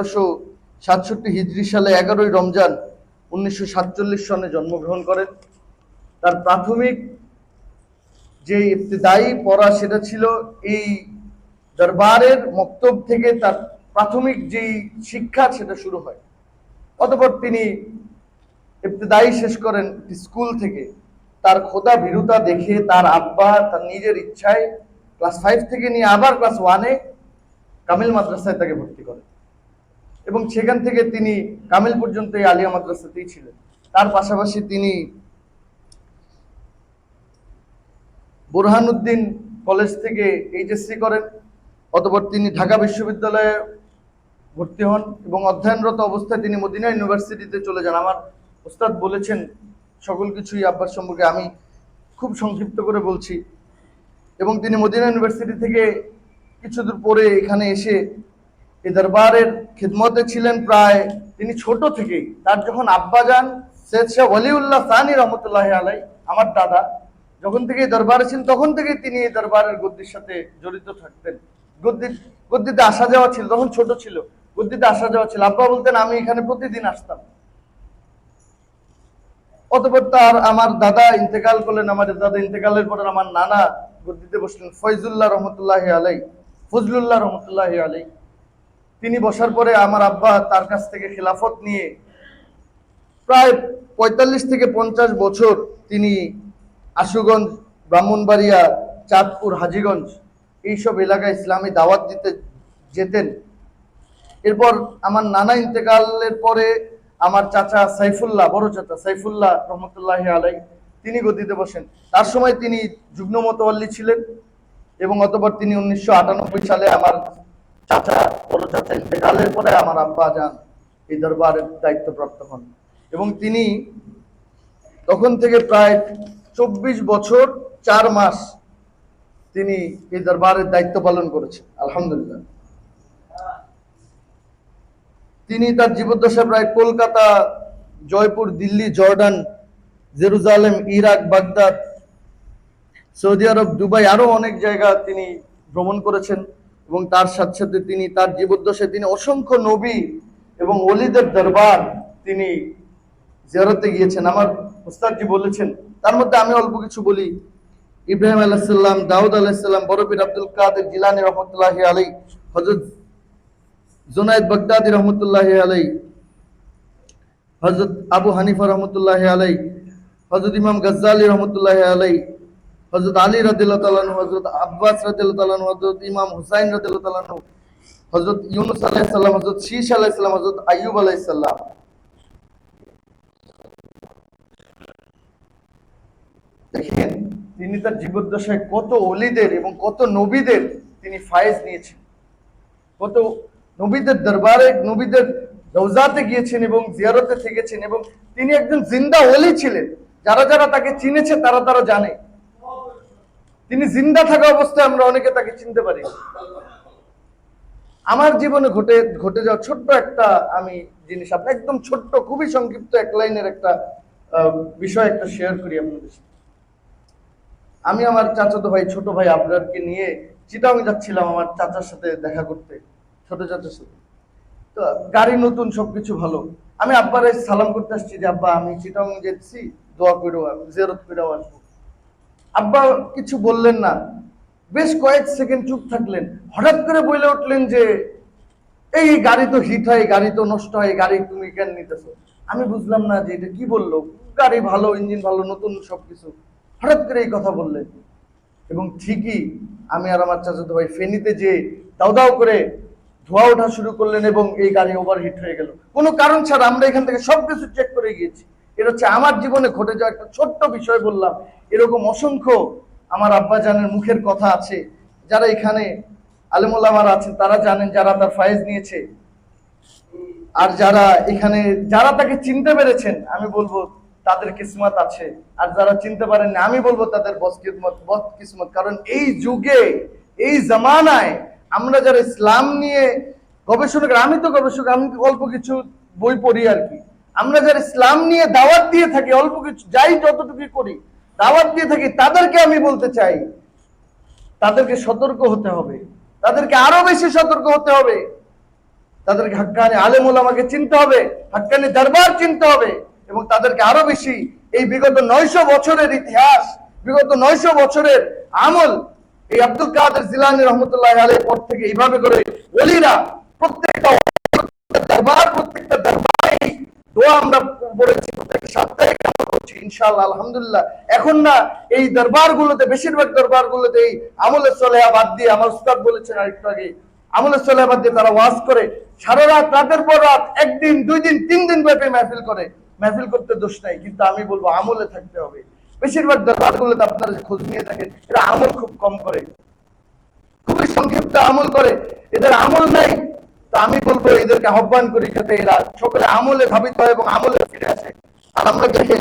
তেরোশো সাতষট্টি হিজরি সালে এগারোই রমজান উনিশশো সাতচল্লিশ সনে জন্মগ্রহণ করেন। তার প্রাথমিক যে ইবতদায়ী পড়া সেটা ছিল এই দরবারের মক্তব থেকে তার প্রাথমিক যেই শিক্ষা সেটা শুরু হয়। অতপর তিনি ইবতদায়ী শেষ করেন স্কুল থেকে। তার খোদা ভীরুতা দেখে তার আব্বা তার নিজের ইচ্ছায় ক্লাস ফাইভ থেকে নিয়ে আবার ক্লাস ওয়ানে কামিল মাদ্রাসায় তাকে ভর্তি করেন। এবং সেখান থেকে তিনি কামিল পর্যন্ত এই আলিয়া মাদ্রাসাতেই ছিলেন। তার পাশাপাশি তিনি বুরহানুদ্দিন কলেজ থেকে এইচএসসি করেন, অতপর তিনি ঢাকা বিশ্ববিদ্যালয়ে ভর্তি হন এবং অধ্যয়নরত অবস্থায় তিনি মদিনা ইউনিভার্সিটিতে চলে যান। আমার ওস্তাদ বলেছেন সকল কিছুই আব্বার সম্পর্কে আমি খুব সংক্ষিপ্ত করে বলছি। এবং তিনি মদিনা ইউনিভার্সিটি থেকে কিছু দূর পরে এখানে এসে এই দরবারের খিদমতে ছিলেন প্রায় তিনি ছোট থেকেই। তার যখন আব্বা যান সৈয়দ শাহ ওয়ালিউল্লাহ সানি রহমতুল্লাহ আলাই, আমার দাদা, যখন থেকে দরবারে ছিলেন, তখন থেকেই তিনি এই দরবারের গদ্দির সাথে জড়িত থাকতেন। গদ্দি, গদ্দিতে আসা যাওয়া ছিল, তখন ছোট ছিল, গদ্দিতে আসা যাওয়া ছিল। আব্বা বলতেন, আমি এখানে প্রতিদিন আসতাম। অতপর তার আমার দাদা ইন্তেকাল করলেন আমাদের দাদা ইন্তেকালের পর আমার নানা গদ্দিতে বসলেন, ফয়জুল্লাহ রহমতুল্লাহ আলাই, ফজলুল্লাহ রহমতুল্লাহ আলাই। তিনি বসার পরে আমার আব্বা তার কাছ থেকে খেলাফত নিয়ে প্রায় পঁয়তাল্লিশ থেকে পঞ্চাশ বছর তিনি আশুগঞ্জ, ব্রাহ্মণবাড়িয়া, চাঁদপুর, হাজিগঞ্জ এইসব এলাকায় ইসলামী দাওয়াত দিতে যেতেন। এরপর আমার নানা ইন্তেকালের পরে আমার চাচা সাইফুল্লাহ, বড় চাচা সাইফুল্লাহ রহমতুল্লাহ আলাই তিনি গদিতে বসেন। তার সময় তিনি যুগ্ন মতোয়াল্লি ছিলেন এবং অতপর তিনি উনিশশো আটানব্বই সালে আমার চাচা বড় পরে আমার আব্বা যান, এই দরবারের দায়িত্বপ্রাপ্ত হন। এবং তিনি তখন থেকে প্রায় চব্বিশ বছর, চার মাস তিনি এই দরবারের দায়িত্ব পালন করেছেন, আলহামদুলিল্লাহ। তিনি তার জীবদ্দশা প্রায় Kolkata, Jaipur, Delhi, Jordan, Jerusalem, Iraq, Baghdad, Saudi Arab, Dubai আরও অনেক জায়গা তিনি ভ্রমণ করেছেন। এবং তার সাথে সাথে তিনি তার জীবদ্দশায় তিনি অসংখ্য নবী এবং অলিদের দরবার তিনি জিয়ারতে গিয়েছেন। আমার উস্তাদজি বলেছেন, তার মধ্যে আমি অল্প কিছু বলি। ইব্রাহিম আলাহিসাল্লাম দাউদ আলাহিসাল্লাম বরফির আব্দুল কাদের জিলানি রহমতুল্লাহ আলী হজরত জুনায়দ বাগদাদি রহমতুল্লাহ আলাই হজরত আবু হানিফা রহমতুল্লাহ আলাই হজরত ইমাম গজ্জালি রহমতুল্লাহ আলাই হজরত আলী রাদিল্লাহ হজরত আব্বাস রাদিল্লাহ হজরত ইমাম হুসাইন রাদিল্লাহ হজরত ইউনুস আলাইসাল্লাম হজরত শীষ আলাইসাল্লাম হজরত আইয়ুব আলাইসাল্লাম দেখেন, তিনি তার জীবদ্দশায় কত অলিদের এবং কত নবীদের তিনি ফায়েজ নিয়েছেন। কত নবীদের দরবারে, নবীদের রৌজাতে গিয়েছেন এবং জিয়ারতে থেকেছেন এবং তিনি একজন জিন্দা অলি ছিলেন। যারা যারা তাকে চিনেছে, তারা তারা জানে। তিনি জিন্দা থাকা অবস্থায় আমরা অনেকে তাকে চিনতে পারি। আমার জীবনে ঘটে ঘটে যাওয়া ছোট্ট একটা আমি জিনিস আপনার একদম ছোট্ট, খুবই সংক্ষিপ্ত এক লাইনের একটা বিষয় একটা শেয়ার করি আপনাদের সাথে। আমি আমার চাচাতো ভাই, ছোট ভাই আবরারকে নিয়ে চিটাং যাচ্ছিলাম আমার চাচার সাথে দেখা করতে, ছোট চাচার সাথে। তো গাড়ি নতুন, সবকিছু ভালো। আমি আব্বার সালাম করতে আসছি যে, আব্বা, আমি চিটাং যেতেছি, দোয়া করেও জেরত করেও আসব। আব্বা কিছু বললেন না। বেশ কয়েক সেকেন্ড চুপ থাকলেন। হঠাৎ করে বলে উঠলেন যে, এই গাড়ি তো হিট হয়, গাড়ি তো নষ্ট হয়, গাড়ি তুমি কেন নিতেছো? আমি বুঝলাম না যে এটা কি বলল। গাড়ি ভালো ইঞ্জিন ভালো, নতুন সবকিছু। হঠাৎ করে এই কথা বললেন। এবং ঠিকই আমি আর আমার চাচাতো ভাই ফেনীতে যে দাও দাও করে ধোয়া ওঠা শুরু করলেন এবং এই গাড়ি ওভারহিট হয়ে গেল। কোনো কারণ ছাড়া আমরা এখান থেকে সবকিছু চেক করে গিয়েছি। এটা হচ্ছে আমার জীবনে ঘটে যাওয়া একটা ছোট্ট বিষয় বললাম। এরকম অসংখ্য আমার আব্বাজানের মুখের কথা আছে, যারা এখানে আলেমুল্লামার আছেন, তারা জানেন যারা তার ফায়েজ নিয়েছে। আর যারা এখানে, যারা তাকে চিনতে পেরেছেন, আমি বলব তাদের কিসমত আছে। আর যারা চিনতে পারেননি, আমি বলব তাদের বস বস কিসমত। কারণ এই যুগে, এই জামানায় আমরা যারা ইসলাম নিয়ে গবেষণা আমি তো গবেষক, আমি অল্প কিছু বই পড়ি আর কি। আমরা যারা ইসলাম নিয়ে দাওয়াত দিয়ে থাকি, অল্প কিছু, যাই যতটুকু করি, দাওয়াত দিয়ে থাকি, তাদেরকে আমি বলতে চাই, তাদেরকে সতর্ক হতে হবে। তাদেরকে আরও বেশি সতর্ক হতে হবে। তাদেরকে হাক্কানি আলেম আমাকে চিনতে হবে, হাক্কানি দরবার চিনতে হবে, এবং তাদেরকে আরও বেশি এই বিগত নয়শো বছরের ইতিহাস, বিগত নয়শো বছরের আমল, এই আব্দুল কাদের জিলানি রহমতুল্লাহ আলের পর থেকে এইভাবে করে ওলিরা প্রত্যেকটা দোয়া আমরা পড়েছি প্রত্যেক সপ্তাহে করছি, ইনশাআল্লাহ, আলহামদুলিল্লাহ। এখন না, এই বেশিরভাগ এই আমলের বাদ দিয়ে, আমার উস্তাদ বলেছেন আরেকটু আগে আমলের বাদ দিয়ে তারা ওয়াজ করে, সারা রাত, রাতের পর রাত, একদিন, দুই দিন, তিন দিন ব্যাপী মেহফিল করে। মেহফিল করতে দোষ নাই, কিন্তু আমি বলব আমলে থাকতে হবে। বেশিরভাগ দরবার গুলোতে আপনারা খোঁজ নিয়ে থাকেন, এরা আমল খুব কম করে। খুবই সংক্ষিপ্ত আমল করে। এদের আমল নাই তো আমি বলব, এদেরকে আহ্বান করি যাতে এরা সকলে আমলে ধাবিত হয় এবং আমলে ফিরে আসে। আর আমরা দেখেন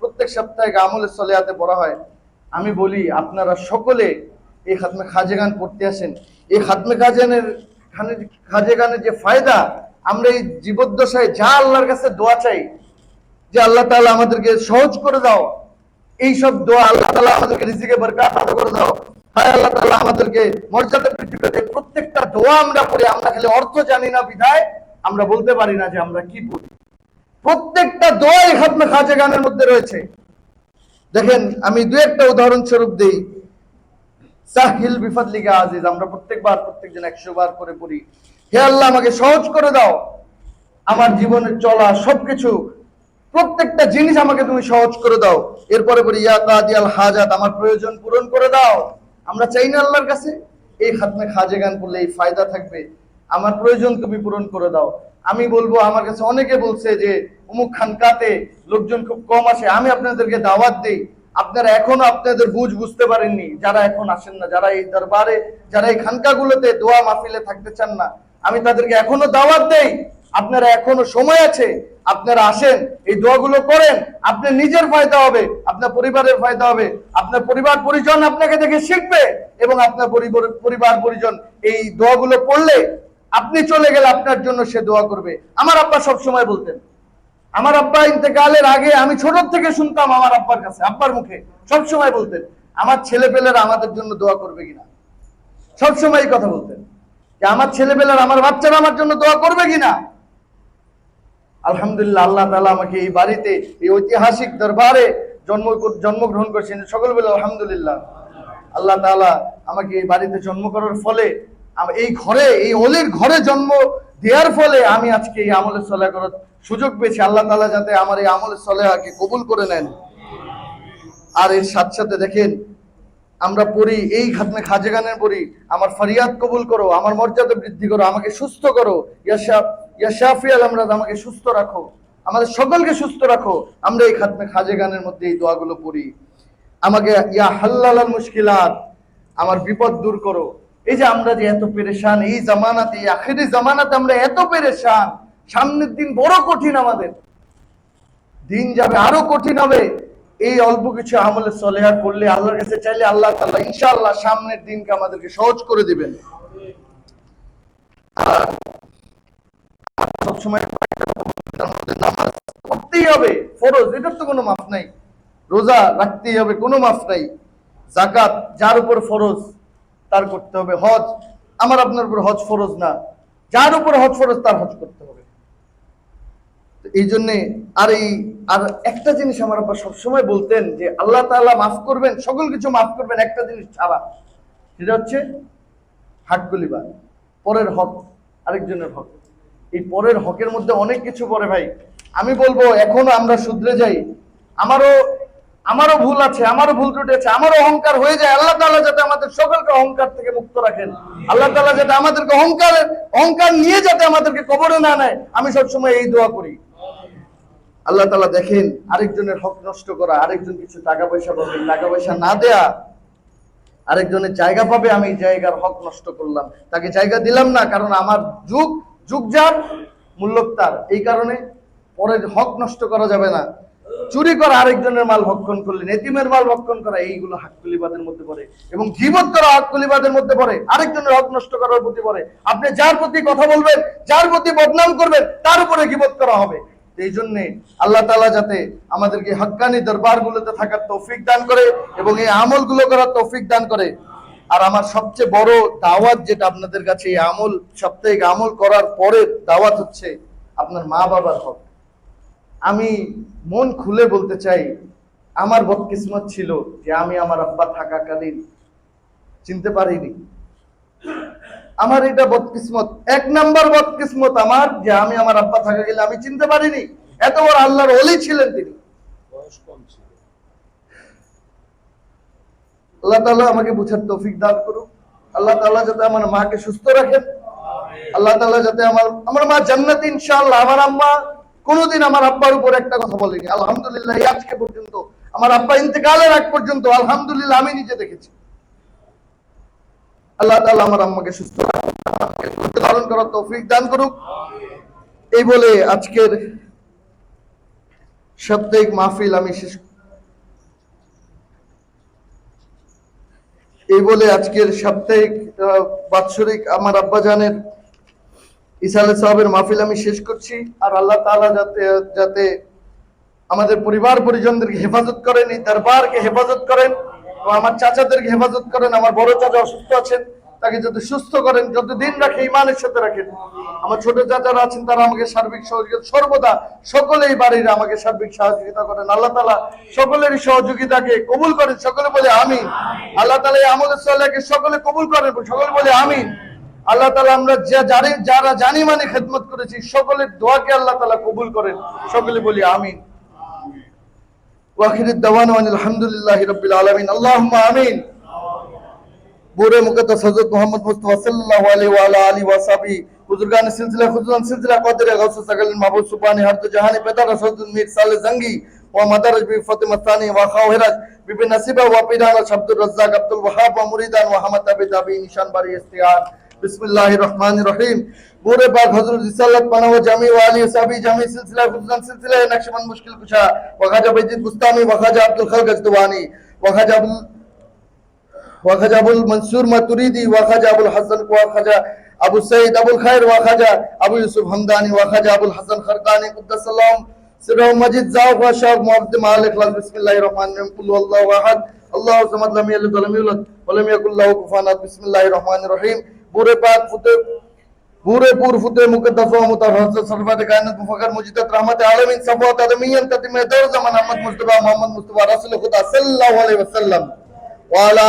প্রত্যেক সপ্তাহে আমি বলি, আপনারা সকলে এই খাতমে খাজেগান পড়তে আসেন। এই খাতমে খাজেনের খাজেগানের যে ফায়দা, আমরা এই জীবদ্দশায় যা আল্লাহর কাছে দোয়া চাই, যে আল্লাহ তাআলা আমাদেরকে সহজ করে দাও। এইসব দোয়া আল্লাহ তালা আমাদেরকে রিজিকে বরকত করে দাও। হায় আল্লাহ আমাদেরকে প্রত্যেকটা দোয়া আমরা আমরা খালি অর্থ জানি না বিধায়, আমরা বলতে পারি না যে আমরা কি প্রত্যেকটা দোয়াই খাতমে গানের মধ্যে রয়েছে। দেখেন, আমি দু একটা উদাহরণ স্বরূপ দিই। সাহিল বিফাদলিকা আজিজ, আমরা প্রত্যেকবার প্রত্যেকজন একশো বার করে পড়ি। হে আল্লাহ, আমাকে সহজ করে দাও। আমার জীবনের চলা সবকিছু, প্রত্যেকটা জিনিস আমাকে তুমি সহজ করে দাও। এরপরে বলি ইয়া কাদিয়াল হাজাত, আমার প্রয়োজন পূরণ করে দাও। আমরা চাই না আল্লাহর কাছে, এই খাতমে খাজে গান পড়লে এই ফায়দা থাকবে। আমার প্রয়োজন তুমি পূরণ করে দাও। আমি বলব, আমার কাছে অনেকে বলছে যে, অমুক খানকাতে লোকজন খুব কম আসে, আমি আপনাদেরকে দাওয়াত দিই। আপনারা এখনও আপনাদের বুঝ বুঝতে পারেননি, যারা এখন আসেন না, যারা এই দরবারে, যারা এই খানকাগুলোতে দোয়া মাহফিলে থাকতে চান না, আমি তাদেরকে এখনও দাওয়াত দেই। আপনারা এখনও সময় আছে আপনারা আসেন, এই দোয়াগুলো করেন, আপনার নিজের ফায়দা হবে, আপনার পরিবারের ফায়দা হবে, আপনার পরিবার পরিজন আপনাকে দেখে শিখবে এবং আপনার পরিবার পরিজন এই দোয়াগুলো পড়লে আপনি চলে গেলে আপনার জন্য সে দোয়া করবে। আমার আব্বা সব সময় বলতেন, আমার আব্বা ইন্তেকালের আগে আমি ছোট থেকে শুনতাম আমার আব্বার কাছে, আব্বার মুখে। সব সময় বলতেন, আমার ছেলেপেলেরা আমাদের জন্য দোয়া করবে কিনা? সব সময় এই কথা বলতেন, যে আমার ছেলেপেলেরা, আমার বাচ্চারা আমার জন্য দোয়া করবে কিনা? আলহামদুলিল্লাহ, আল্লাহ তালা আমাকে এই বাড়িতে, এই ঐতিহাসিক দরবারে জন্ম, জন্মগ্রহণ করেছেন। সকল বলে আলহামদুলিল্লাহ। আল্লাহ তাআলা আমাকে এই বাড়িতে জন্ম করার ফলে এই ঘরে, এই অলির ঘরে জন্ম দেওয়ার ফলে আমি আজকে এই আমলের সলেহা করার সুযোগ পেয়েছি। আল্লাহ তালা যাতে আমার এই আমলের সলেহাকে কবুল করে নেন। আর এর সাথে সাথে দেখেন, আমরা পড়ি, এই খাতমে খাজেগানের পড়ি, আমার ফরিয়াদ কবুল করো, আমার মর্যাদা বৃদ্ধি করো, আমাকে সুস্থ করো। ইয়াশাফ ইয়াশাফি আল আমরাদ আমাকে সুস্থ রাখো। আমাদের সকলকে সুস্থ রাখো। আমরা এই খাতমে খাজে গানের মধ্যে এই দোয়াগুলো পড়ি। আমাকে ইয়া হাল্লাল মুশকিলাত, আমার বিপদ দূর করো। এই যে আমরা যে এত পেরেশান, এই জামানাতে, এই আখেরি জামানাতে আমরা এত পেরেশান, সামনের দিন বড় কঠিন আমাদের। দিন যাবে, আরও কঠিন হবে। এই অল্প কিছু আমলে সলেহা করলে আল্লাহর কাছে চাইলে আল্লাহ তাআলা ইনশাআল্লাহ সামনের দিনকে আমাদেরকে সহজ করে দিবেন। সবসময় এই জন্যে আর এই, আর একটা জিনিস আমার আব্বা সবসময় বলতেন যে, আল্লাহ তাআলা মাফ করবেন, সকল কিছু মাফ করবেন একটা জিনিস ছাড়া। সেটা হচ্ছে হাটগুলিবা পরের হক, আরেকজনের হক। এই পরের হকের মধ্যে অনেক কিছু পড়ে ভাই। আমি বলব, এখনও আমরা শুধরে যাই। আমারও আমারও ভুল আছে, আমারও ভুল ত্রুটি আছে, আমারও অহংকার হয়ে যায়। আল্লাহ তালা যাতে আমাদের সকলকে অহংকার থেকে মুক্ত রাখেন। আল্লাহ তালা যাতে আমাদেরকে অহংকার অহংকার নিয়ে যাতে আমাদেরকে কবরে না নেয়। আমি সবসময় এই দোয়া করি। আল্লাহ তালা দেখেন, আরেকজনের হক নষ্ট করা, আরেকজন কিছু টাকা পয়সা পাবে টাকা পয়সা না দেয়া, আরেকজনের জায়গা পাবে, আমি জায়গার হক নষ্ট করলাম। তাকে জায়গা দিলাম না, কারণ আমার যুগ যুগ যার তার। এই কারণে পরের হক নষ্ট করা যাবে না। চুরি করা আরেকজনের মাল ভক্ষণ করলেন, এতিমের মাল ভক্ষণ করা, এইগুলো হাক্কুলিবাদের মধ্যে পড়ে। এবং জীবত করা হাক্কুলিবাদের মধ্যে পড়ে, আরেকজনের হক নষ্ট করার প্রতি পড়ে। আপনি যার প্রতি কথা বলবেন, যার প্রতি বদনাম করবেন, তার উপরে গিবত করা হবে। এই জন্য আল্লাহ তালা যাতে আমাদেরকে হক্কানি দরবারগুলোতে থাকার তৌফিক দান করে এবং এই আমলগুলো করার তৌফিক দান করে। আর আমার সবচেয়ে বড় দাওয়াত যেটা আপনাদের কাছে এই আমল, সাপ্তাহিক আমল করার পরে দাওয়াত হচ্ছে আপনার মা বাবার হক। আমি মন খুলে বলতে চাই, আমার বদকিসমত ছিল যে আমি আমার আব্বা থাকাকালীন চিনতে পারিনি। আমার এটা বদকিসমত, এক নাম্বার বদকিসমত আমার যে আমি আমার আব্বা থাকা গেলে আমি চিনতে পারিনি। এত বড় আল্লাহর অলি ছিলেন তিনি। বয়স কম ছিল। আল্লাহ তাআলা আমাকে বুঝার তৌফিক দান করুক। আল্লাহ তাআলা যাতে আমার মাকে সুস্থ রাখেন। আল্লাহ তাআলা যাতে আমার আমার মা জান্নাতি ইনশাআল্লাহ। আমার আম্মা কোনোদিন আমার আব্বার উপর একটা কথা বলেনি। আলহামদুলিল্লাহ আজকে পর্যন্ত আমার আব্বা ইন্তেকালের আগ পর্যন্ত আলহামদুলিল্লাহ আমি নিজে দেখেছি। আল্লাহ তাআলা আমার আম্মাকে সুস্থ ধারণ করার তৌফিক দান করুক। এই বলে আজকের সাপ্তাহিক মাহফিল আমি শেষ এই বলে আজকের সাপ্তাহিক বাৎসরিক আমার আব্বাজানের ইসালে সাহেবের মাহফিল আমি শেষ করছি। আর আল্লাহ তালা যাতে যাতে আমাদের পরিবার পরিজনদেরকে হেফাজত করেন, এই দরবারকে হেফাজত করেন আমার চাচাদেরকে হেফাজত করেন, আমার বড় চাচা অসুস্থ আছেন তাকে যদি সুস্থ করেন যত দিন রাখে ইমানের সাথে রাখেন। আমার ছোট চাচারা আছেন, তারা আমাকে সার্বিক সহযোগিতা, সর্বদা সকলেই বাড়ির আমাকে সার্বিক সহযোগিতা করেন। আল্লাহ তালা সকলেরই সহযোগিতাকে কবুল করেন, সকলে বলে আমি আল্লাহ তালা এই আমাদের সাল্লাহকে সকলে কবুল করেন, সকলে বলে আমি আল্লাহ তালা আমরা যা জানি, যারা জানি মানে খেদমত করেছি, সকলের দোয়াকে আল্লাহ তালা কবুল করেন, সকলে বলি আমিন। ওয়াখির দাওয়ান আলহামদুলিল্লাহ রবিল আলমিন। আল্লাহ আমিন। بورے مقدس حضرت محمد مصطفی صلی اللہ علیہ وآلہ آلہ وصحبہ بزرگان سلسلہ خصوصاً سلسلہ قدر غوث سگل محبوب سبحانی ہر تو جہانی پیدا رسول میر صالح زنگی، و مدرج بی فاطمہ ثانی و خواہرج بی بی نصیبہ، و پیران عبد الرزاق، عبد الوهاب و مریدان، و حمد ابی تابی نشان باری استعان بسم اللہ الرحمن الرحیم. بورے پاک حضرت رسالت، پناہ و جمی و علی صحابی جمی سلسلہ خصوصاً سلسلہ نقشبند مشکل کشا، و خواجہ بیجید بستانی، و خواجہ عبد الخلق اجدوانی، و خواجہ عبد وخجا أبو المنصور ماتريدي وخجا أبو الحسن وخجا أبو سعيد أبو الخير وخجا أبو يوسف حمداني وخجا أبو الحسن خرقاني قدس اللهم سره مجيد زاو وشاق محمد مالك اخلاص بسم الله الرحمن الرحيم قل هو الله أحد الله الصمد لم يلد ولم يولد ولم يكن له كفوا أحد بسم الله الرحمن الرحيم. بورے پاک فتح پورے پور فتح مقدس و متحرز سرفات کائنات مفکر مجدد رحمت عالمین صفوات آدمیین تتمہ دور زمان محمد مصطفى محمد مصطفى رسول خدا صلی اللہ علیہ وسلم وعلى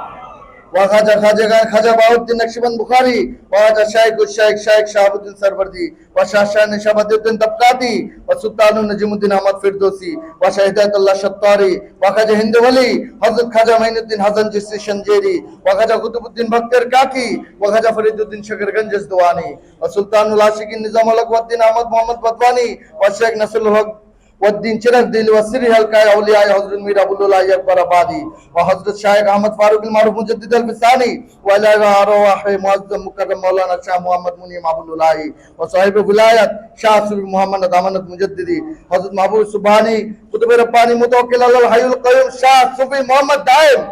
وخواجہ خواجہ خان خواجہ باؤدین نقشبند بخاری وخواجہ شیخ الشیخ شیخ شہاب الدین سروردی و شاہ شاہ نشاب الدین طبقاتی و سلطان النجم الدین احمد فردوسی و شاہ ہدایت اللہ شطاری و خواجہ ہند ولی حضرت خواجہ معین الدین حسن جسی شنجیری و خواجہ قطب الدین بختر کاکی و خواجہ فرید الدین شکر گنج دوانی و سلطان العاشقین نظام الحق الدین احمد محمد بدوانی و شیخ نصر الحق والدین چرخ دل و سر حلقہ اولیاء حضرت میر عبداللہ اکبر آبادی و حضرت شاہ احمد فاروق المعروف مجدد الفسانی و علیہ ارواح معظم مکرم مولانا شاہ محمد منی اللہ و صاحب ولایت شاہ سر محمد ندامنت مجددی حضرت محبوب سبحانی قطب ربانی متوکل علی الحی القیوم شاہ صوفی محمد دائم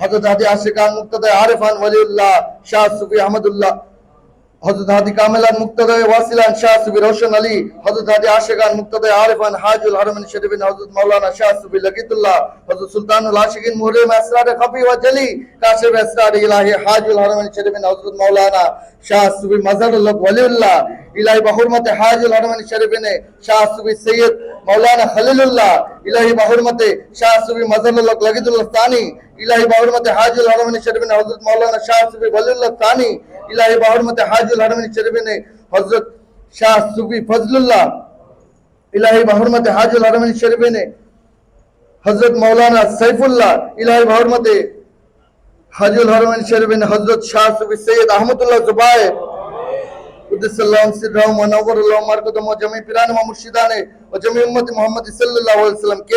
حضرت عادی عاشقان مقتدہ عارفان ولی اللہ شاہ صوفی احمد اللہ হযরত হাদি কামেলান মুক্তাদায় ওয়াসিলান শাহ সুবি রোশন আলী, হযরত হাদি আশিকান মুক্তাদায় আরিফান হাজুল হারমিন শরীফিন, হযরত মাওলানা শাহ সুবি সুলতানুল আশিকিন মুহরিম আসরার খফি ওয়া জলি আসরার ইলাহি হাজুল শরীফিন, হযরত মাওলানা শাহ সুবি ওয়ালিউল্লাহ, ইলাহি বহরমতে হাজুল শরীফিন, শাহ সুবি সৈয়দ মাওলানা খলিলুল্লাহ, ইলাহি শাহ সুবি الہی بحرمت حاج الحرمین شریف نے حضرت مولانا شاہ صفی ولی اللہ ثانی، الہی بحرمت حاج الحرمین شریف نے حضرت شاہ صفی فضل اللہ الہی بحرمت حاج الحرمین شریف نے حضرت مولانا سیف اللہ الہی بحرمت حاج الحرمین شریف نے حضرت شاہ صفی سید احمد اللہ زبائے কুদ্দুসাল্লাহু সিররাহু ওয়া জামি ওয়া মুর্শিদানে ওয়া জামি উম্মতি মুহাম্মদ সাল্লাল্লাহু আলাইহি ওয়াসাল্লাম কে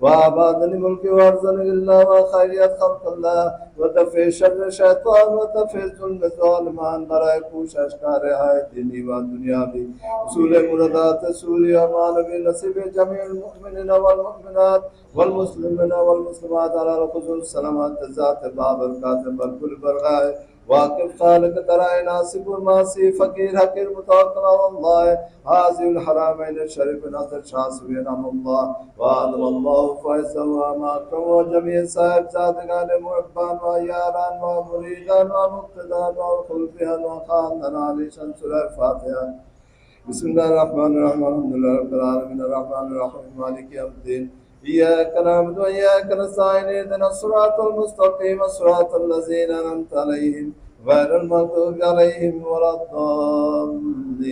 وعبادني ملكي وارزقني الله وخيريات خلق الله. ودفع شر الشيطان ودفع ظلم الظالمان برائے کوشش رہا ہے دینی و دنیاوی اصول مرادات اصول أمان بنصیب جميع المؤمنين والمؤمنات والمسلمين والمسلمات. على الخصوص السلامات ذات باب القاسم بالكل برغائے واقف خالق ترائے ناصب الماسی فقیر حقیر متوکل على الله حاضر الحرامين الشريف ناصر شاسب نعم الله وعلم الله فيصل واماكم وجميع صاحب زادگان محبان وياران ومريدان ومقتدان وخلفها وخاندان علي شمس الفاتحة بسم الله الرحمن الرحيم الحمد لله رب العالمين الرحمن الرحيم مالك يوم الدين إياك نعبد وإياك نستعين اهدنا الصراط المستقيم صراط الذين أنعمت عليهم غير المغضوب عليهم ولا الضالين.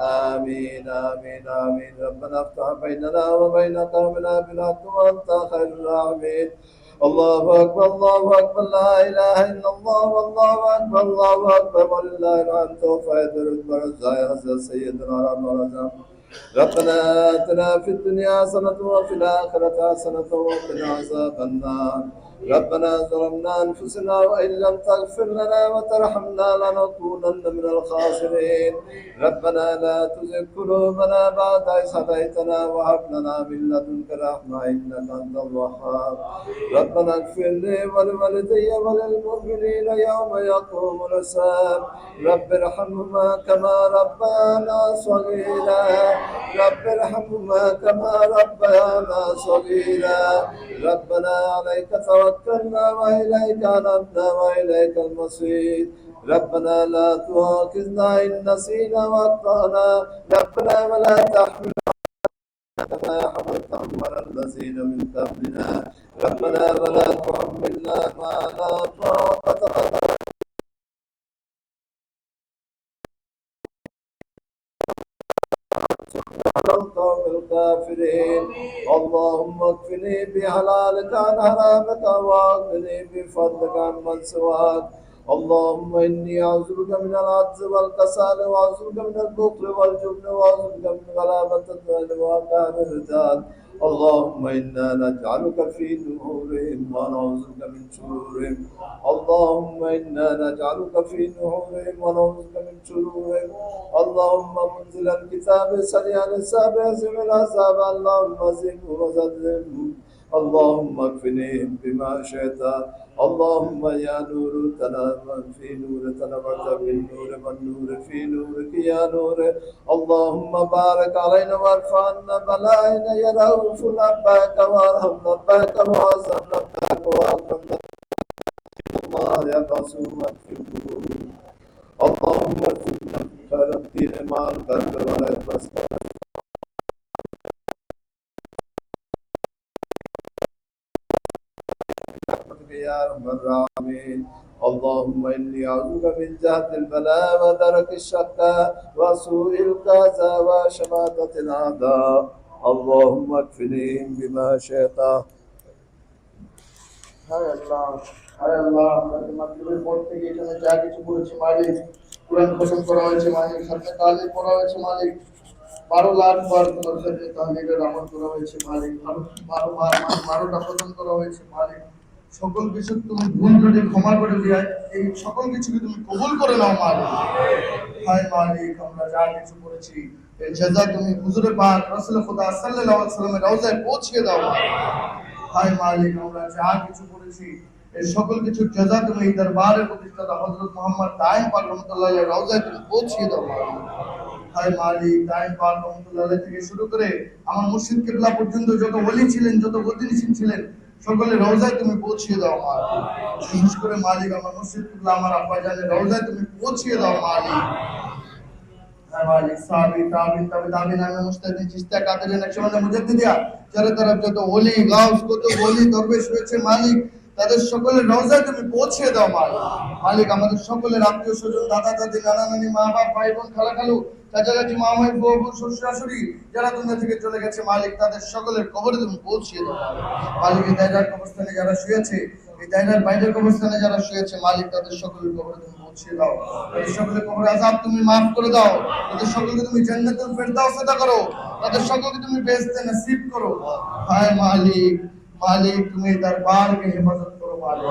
آمين آمين آمين. ربنا افتح بيننا وبين قومنا بالحق وأنت خير الراحمين الله أكبر الله أكبر لا إله إلا الله والله أكبر الله أكبر. ولله الحمد فيدر البرزاء حضرت سيدنا رب ربنا آتنا في الدنيا حسنة وفي الآخرة حسنة وقنا عذاب النار. ربنا ظلمنا أنفسنا وإن لم تغفر لنا وترحمنا لنكونن من الخاسرين. ربنا لا تزغ قلوبنا بعد إذ هديتنا وهب لنا من لدنك رحمة إنك أنت الوهاب. ربنا اغفر لي ولوالدي وللمؤمنين يوم يقوم الحساب. رب ارحمهما كما ربانا صغيرا. رب ارحمهما كما ربيانا صغيرا. ربنا عليك توكلنا وإليك أنبنا وإليك المصير. ربنا لا تؤاخذنا إن نسينا وأخطأنا. ربنا ولا تحمل كما حملت على الذين من قبلنا. ربنا ولا تحملنا ما لا طاقة لنا. على القوم الكافرين. اللهم اكفني بحلالك عن حرامك وأغنني بفضلك عمن سواك. اللهم إني اعوذ بك من العجز والكسال واعوذ بك من البخل والجبن واعوذ بك من غلابة الدين وكان الرجال. اللهم إنا نجعلك في نحورهم ونعوذ بك من شرورهم. اللهم إنا نجعلك في نحورهم ونعوذ بك من شرورهم. اللهم منزل الكتاب سريع الحساب عزم العذاب اللهم زدهم وزدهم اللهم اكفنهم بما شئت. اللهم يا نور تنام في نور تنمت من نور من نور في نورك يا نور. اللهم بارك علينا وارفعنا بلائنا. يا رؤوف لبيك وارحم لبيك واصل لبيك وأرحم الله يا معصوم اللهم اكفنا خير الدين مع ولا والعلم برحمتك يا ارحم الراحمين اللهم اني اعوذ بك من جهد البلاء ودرك الشقاء وسوء القضاء وشماتة الاعداء اللهم اكفنيهم بما شئت হায় আল্লাহ হায় আল্লাহ আপনাকে মাতৃভূমির পর থেকে এখানে যা কিছু করেছে মালিক কোরআন খতম করা হয়েছে মালিক হাতে তালে পড়া হয়েছে মালিক বারো লাখ বার সরকারি তাহলিলের আমল করা হয়েছে মালিক বারো বারো বার মানে বারোটা খতম করা হয়েছে মালিক সকল কিছু তুমি ভুল যদি ক্ষমা করে দিয়ে, এই সকল কিছুকে তুমি কবুল করে নাও মালিক হায় মালিক, আমরা যা কিছু করেছি এই তুমি হুজুরে পাক খুদা ওয়াসাল্লামের রওজায় দাও হায় মালিক, আমরা যা কিছু করেছি এই সকল কিছু তুমি এই দরবারে প্রতিষ্ঠাতা পাক রওজায় তুমি দাও হায় মালিক পাক থেকে শুরু করে আমার মুর্শিদ কিবলা পর্যন্ত যত ওলি ছিলেন, যত বদিনিসিন ছিলেন সকলে রওজায় তুমি পৌঁছিয়ে দাও, মা বিশেষ করে মালিক আমার মসজিদুল্লাহ আমার আব্বা জানে, রওজায় তুমি পৌঁছিয়ে দাও মালিক হ্যাঁ, যারা তারা যত ওলি গাউস, কত ওলি দরবেশ মালিক তাদের সকলের রওজায় তুমি পৌঁছে দাও মালিক মালিক আমাদের সকলের আত্মীয় স্বজন দাদা দাদি নানা নানি মা বাপ ভাই বোন খালা খালু চাচা চাচি মামাই বউ বউ শ্বশুর শাশুড়ি, যারা দুনিয়া থেকে চলে গেছে, মালিক তাদের সকলের কবরে তুমি পৌঁছিয়ে দাও মালিক এই দায়রার কবরস্থানে যারা শুয়েছে, এই দায়রার বাইরের কবরস্থানে যারা শুয়েছে, মালিক তাদের সকলের কবরে তুমি পৌঁছিয়ে দাও। তাদের সকলের কবরে আজাব তুমি মাফ করে দাও। তাদের সকলকে তুমি জান্নাতুল ফেরদাউস করো। তাদের সকলকে তুমি বেহেশতে নসিব করো। হায় মালিক মালিক তুমি দরবারকে হেফাজত করো মালিক।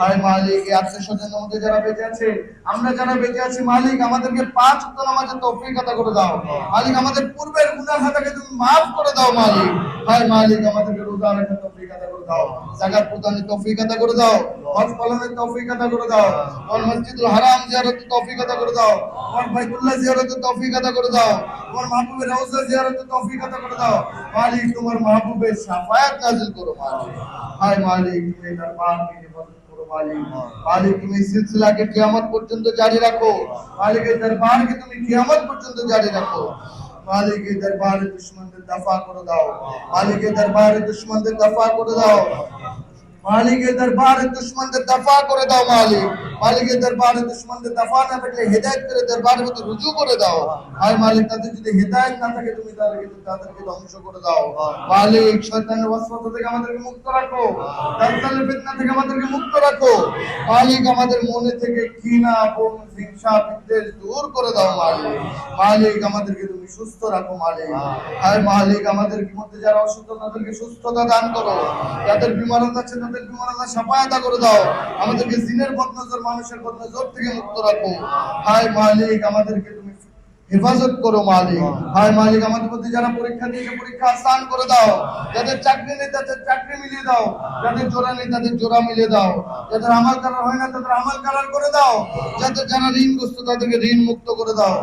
হায় মালিক এই আটশো স্বজনের মধ্যে যারা বেঁচে আছে আমরা যারা বেঁচে আছি মালিক আমাদেরকে পাঁচ উক্ত নামাজের তৌফিক আদা করে দাও। মালিক আমাদের পূর্বের গুনাহ খাতাকে তুমি মাফ করে দাও মালিক। হায় মালিক আমাদেরকে রাখার তৌফিক আতা করে দাও। জাকাত প্রদানের তৌফিক আতা করে দাও। হজ পালনের তৌফিক আতা করে দাও। তোমার মসজিদুল হারাম জিয়ারতের তৌফিক আতা করে দাও। তোমার বাইতুল্লাহ জিয়ারতের তৌফিক আতা করে দাও। তোমার মাহবুবের রওজা জিয়ারতের তৌফিক আতা করে দাও। মালিক, তোমার মাহবুবের শাফায়াত নাজিল করো মালিক। হায় মালিক, তুমি হেফাজত করো মালিক। তুমি সিলসিলাকে কিয়ামত পর্যন্ত জারি রাখো। মালিক এই দরবারকে তুমি কিয়ামত পর্যন্ত জারি রাখো। মালিক এই দরবারে দুশ্মনদের দফা করে দাও মালিক এই দরবারে দুশ্মনদের দফা করে দাও মালিকের দরবারে দুশ্মনদের দফা করে দাও মালিক। মালিকের দরবারে দুশ্মনদের দফা না থাকলে হেদায়েত করে মধ্যে রুজু করে দাও। আর মালিক তাদের যদি হেদায়েত না থাকে, তুমি তাদেরকে তাদেরকে ধ্বংস করে দাও। মালিক, শয়তানের থেকে আমাদেরকে মুক্ত রাখো। থেকে আমাদেরকে মুক্ত রাখো। মালিক আমাদের মনে থেকে ঘৃণা বন হিংসা, বিদ্বেষ দূর করে দাও মালিক। মালিক আমাদেরকে তুমি সুস্থ রাখো মালিক। আর মালিক আমাদের মধ্যে যারা অসুস্থ, তাদেরকে সুস্থতা দান করো। যাদের বিমারত আছে তাদের বিমারতা সাফায়াতা করে দাও। আমাদেরকে জিনের বদনজর, মানুষের বদনজর থেকে মুক্ত রাখো। হায় মালিক, আমাদেরকে তুমি হেফাজত করো মালিক। হায় মালিক, আমাদের মধ্যে যারা পরীক্ষা দিয়েছে, পরীক্ষা আসান করে দাও। যাদের চাকরি নেই, তাদের চাকরি মিলিয়ে দাও। যাদের জোড়া নেই, তাদের জোড়া মিলিয়ে দাও। যাদের আমাল করার হয় না, তাদের আমাল করার করে দাও। যাদের যারা ঋণগ্রস্ত, তাদেরকে ঋণ মুক্ত করে দাও।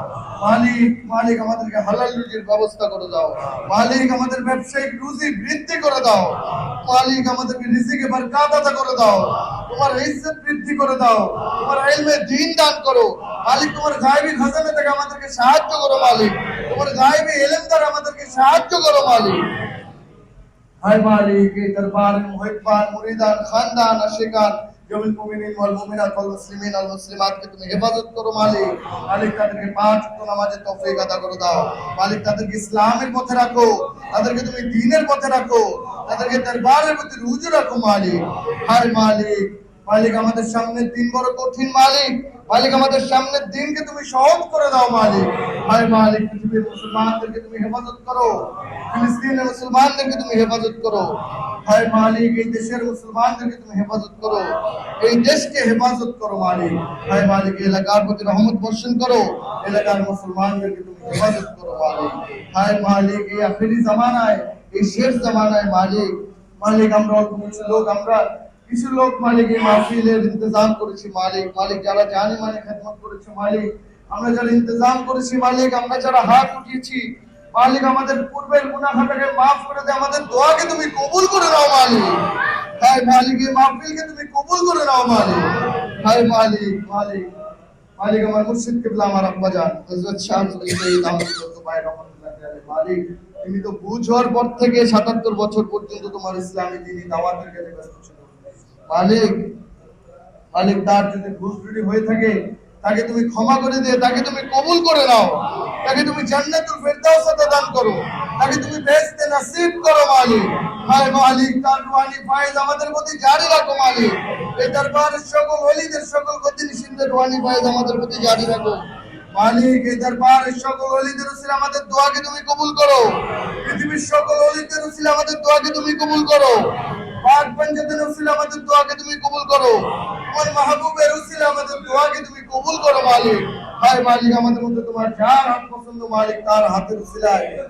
মালিক মালিক আমাদেরকে হালাল রুজির ব্যবস্থা করে দাও। মালিক আমাদের ব্যবসায়িক রুজি বৃদ্ধি করে দাও। মালিক আমাদেরকে রিজিকে বরকত আতা করে দাও। তোমার ইজ্জত বৃদ্ধি করে দাও। তোমার ইলমে দ্বীন দান করো। মালিক, তোমার গায়েবী খাজানা থেকে আমাদেরকে সাহায্য করো, মালিক। তোমার গায়েবী ইলম দ্বারা আমাদেরকে সাহায্য করো, মালিক। হায় মালিক, এই দরবার মুহিব্বান, মুরিদান, খানদান, আশিকান জমিল মুমিনিন ওয়াল মুমিনাত ওয়াল মুসলিমিন, আল মুসলিমাতকে তুমি হেফাজত করো, মালিক। মালিক তাদেরকে পাঁচ ওয়াক্ত নামাজের তৌফিক আদা করে দাও। মালিক তাদেরকে ইসলামের পথে রাখো, তাদেরকে তুমি দ্বীনের পথে রাখো, তাদেরকে দরবারের প্রতি রুজু রাখো, মালিক। হায় মালিক মালিক আমাদের সামনে দিন বড় কঠিন মালিক। মালিক আমাদের সামনের দিনকে তুমি সহজ করে দাও মালিক। হায় মালিক, পৃথিবীর মুসলমানদেরকে তুমি হেফাজত করো। ফিলিস্তিনের মুসলমানদেরকে তুমি হেফাজত করো। হায় মালিক, এই দেশের মুসলমানদেরকে তুমি হেফাজত করো। এই দেশকে হেফাজত করো মালিক। হায় মালিক এলাকার প্রতি রহমত বর্ষণ করো। এলাকার মুসলমানদেরকে তুমি হেফাজত করো মালিক। হায় মালিক, এই আখেরি জামানায়, এই শেষ জামানায় মালিক। মালিক, আমরা অল্প কিছু লোক, আমরা কিছু লোক মালিক এই মাহফিলের ইন্তজাম করেছি মালিক মালিক যারা জানে মানে খেদমত করেছে মালিক, আমরা যারা ইন্তজাম করেছি মালিক, আমরা যারা হাত উঠিয়েছি, মালিক আমাদের পূর্বের গুনাহটাকে মাফ করে দে, আমাদের দোয়াকে তুমি কবুল করে নাও মালিক। হায় মালিক এই মাহফিলকে তুমি কবুল করে নাও মালিক। হায় মালিক মালিক মালিক আমার মুর্শিদ কিবলা, আমার আব্বা জান, হযরত শাহ মালিক, তুমি তো বুঝ হওয়ার পর থেকে 77 বছর পর্যন্ত তোমার ইসলামী দ্বীনি দাওয়াতের কাজে ব্যস্ত মালিক মালিক তার যদি ত্রুটি হয়ে থাকে, তাকে তুমি ক্ষমা করে দিয়ে তাকে তুমি কবুল করে নাও, তাকে তুমি জান্নাতুল ফেরদাউস দান করো, তাকে তুমি বেহেশতে নসিব করো মালিক। হায় মালিক, তার রুহানি ফায়েজ আমাদের প্রতি জারি রাখো মালিক। এই দরবারের সকল ওলিদের সকল গতি নিষিদ্ধের রুহানি ফায়েজ আমাদের প্রতি জারি রাখো। মালিক, এই দরবারের সকল ওলিদের উসিলে আমাদের দোয়াকে তুমি কবুল করো। পৃথিবীর সকল ওলিদের উসিলে আমাদের দোয়াকে তুমি কবুল করো।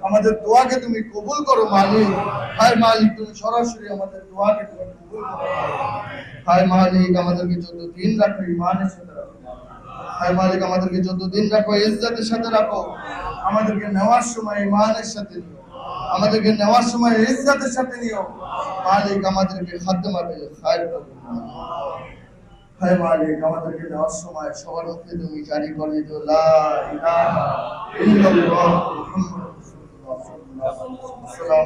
আমাদের দোয়াকে তুমি কবুল করো। মালিক। হায় মালিক তুমি সরাসরি আমাদের দোয়াকে তুমি কবুল করো হায় মালিক, আমাদেরকে যত দিন রাখো ইমানের সাথে রাখো হায় মালিক, আমাদেরকে যত দিন রাখো ইজ্জতের সাথে রাখো, আমাদেরকে নেওয়ার সময় ইমানের সাথে নিও। আমাদেরকে নেওয়ার সময় ইজ্জতের সাথে নিও। মালিক আমাদেরকে খাদ্যমাতে খায়ের হায় মালিক। আমাদেরকে নেওয়ার সময় সবার মধ্যে তুমি জারি করে দিও। লা ইলাহা ইল্লাল্লাহ মুহাম্মাদুর রাসূলুল্লাহ। সাল্লাল্লাহু আলাইহি ওয়াসাল্লাম